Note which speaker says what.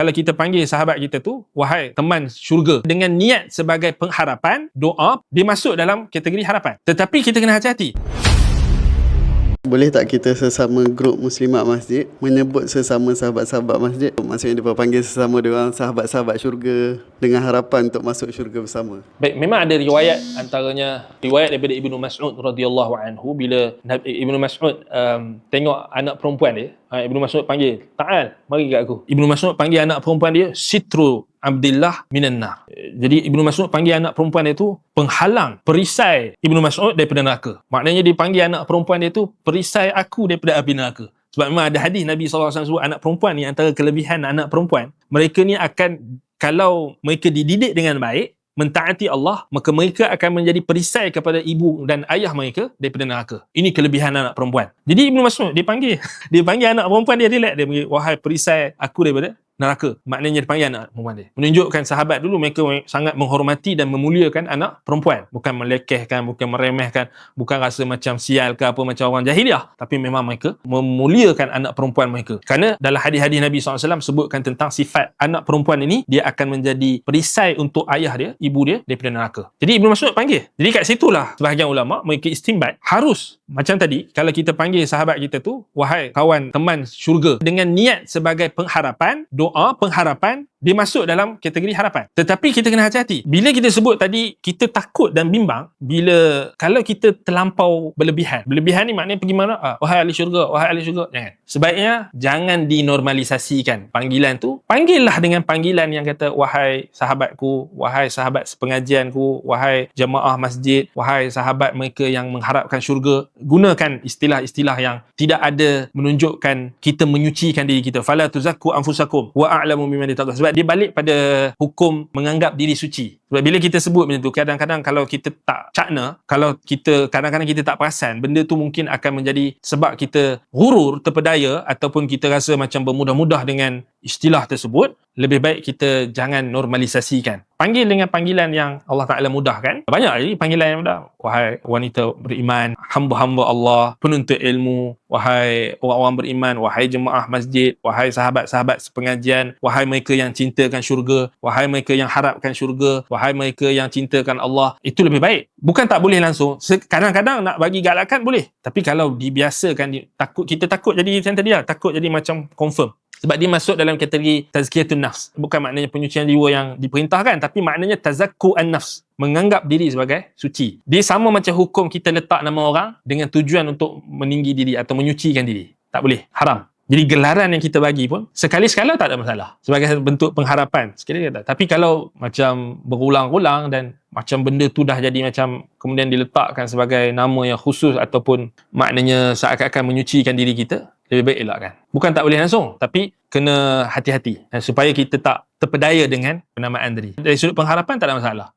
Speaker 1: kalau kita panggil sahabat kita tu wahai teman syurga dengan niat sebagai pengharapan doa dia masuk dalam kategori harapan. Tetapi kita kena hati-hati
Speaker 2: Boleh tak kita sesama grup muslimat masjid menyebut sesama sahabat-sahabat masjid? Maksudnya dia panggil sesama dia orang sahabat-sahabat syurga dengan harapan untuk masuk syurga bersama.
Speaker 1: Baik, memang ada riwayat antaranya riwayat daripada Ibnu Mas'ud radhiyallahu anhu bila Ibnu Mas'ud um, tengok anak perempuan dia, uh, Ibnu Mas'ud panggil, "Ta'al, mari kat aku." Ibnu Mas'ud panggil anak perempuan dia Sitru Abdullah minan nar. Jadi Ibnu Mas'ud panggil anak perempuan dia tu penghalang, perisai Ibnu Mas'ud daripada neraka. Maknanya dia panggil anak perempuan dia tu perisai aku daripada api neraka. Sebab memang ada hadis Nabi SAW sebut anak perempuan ni antara kelebihan anak perempuan, mereka ni akan kalau mereka dididik dengan baik, mentaati Allah, maka mereka akan menjadi perisai kepada ibu dan ayah mereka daripada neraka. Ini kelebihan anak perempuan. Jadi Ibnu Mas'ud dia panggil, dia panggil anak perempuan dia relax dia panggil wahai perisai aku daripada neraka. Maknanya dia panggil anak perempuan dia. Menunjukkan sahabat dulu mereka sangat menghormati dan memuliakan anak perempuan. Bukan melekehkan, bukan meremehkan, bukan rasa macam sial ke apa macam orang jahiliah. Tapi memang mereka memuliakan anak perempuan mereka. Kerana dalam hadis-hadis Nabi SAW sebutkan tentang sifat anak perempuan ini, dia akan menjadi perisai untuk ayah dia, ibu dia daripada neraka. Jadi Ibnu Mas'ud panggil. Jadi kat situlah sebahagian ulama mereka istimbat harus macam tadi kalau kita panggil sahabat kita tu wahai kawan teman syurga dengan niat sebagai pengharapan doa pengharapan dia masuk dalam kategori harapan. Tetapi kita kena hati-hati. Bila kita sebut tadi kita takut dan bimbang bila kalau kita terlampau berlebihan. Berlebihan ni maknanya pergi mana? Ah, wahai ahli syurga, wahai ahli syurga. Jangan. Sebaiknya jangan dinormalisasikan panggilan tu. Panggillah dengan panggilan yang kata wahai sahabatku, wahai sahabat sepengajianku, wahai jemaah masjid, wahai sahabat mereka yang mengharapkan syurga. Gunakan istilah-istilah yang tidak ada menunjukkan kita menyucikan diri kita. Fala tuzakku anfusakum wa a'lamu biman taqwa. Sebab dia balik pada hukum menganggap diri suci. Sebab bila kita sebut macam tu, kadang-kadang kalau kita tak cakna, kalau kita kadang-kadang kita tak perasan, benda tu mungkin akan menjadi sebab kita gurur, terpedaya ataupun kita rasa macam bermudah-mudah dengan istilah tersebut, lebih baik kita jangan normalisasikan. Panggil dengan panggilan yang Allah Ta'ala mudahkan. Banyak lagi panggilan yang mudah. Wahai wanita beriman, hamba-hamba Allah, penuntut ilmu, wahai orang-orang beriman, wahai jemaah masjid, wahai sahabat-sahabat sepengajian, wahai mereka yang cintakan syurga, wahai mereka yang harapkan syurga, wahai mereka yang cintakan Allah. Itu lebih baik. Bukan tak boleh langsung. Kadang-kadang nak bagi galakan boleh. Tapi kalau dibiasakan, di- takut kita takut jadi macam tadi lah. Takut jadi macam confirm. Sebab dia masuk dalam kategori tazkiyatun nafs. Bukan maknanya penyucian jiwa yang diperintahkan. Tapi maknanya tazakku an nafs. Menganggap diri sebagai suci. Dia sama macam hukum kita letak nama orang dengan tujuan untuk meninggi diri atau menyucikan diri. Tak boleh. Haram. Jadi gelaran yang kita bagi pun sekali-sekala tak ada masalah. Sebagai bentuk pengharapan. Sekali tak. Tapi kalau macam berulang-ulang dan macam benda tu dah jadi macam kemudian diletakkan sebagai nama yang khusus ataupun maknanya seakan-akan menyucikan diri kita, lebih baik elakkan. Bukan tak boleh langsung, tapi kena hati-hati eh, supaya kita tak terpedaya dengan penamaan tadi. Dari sudut pengharapan tak ada masalah.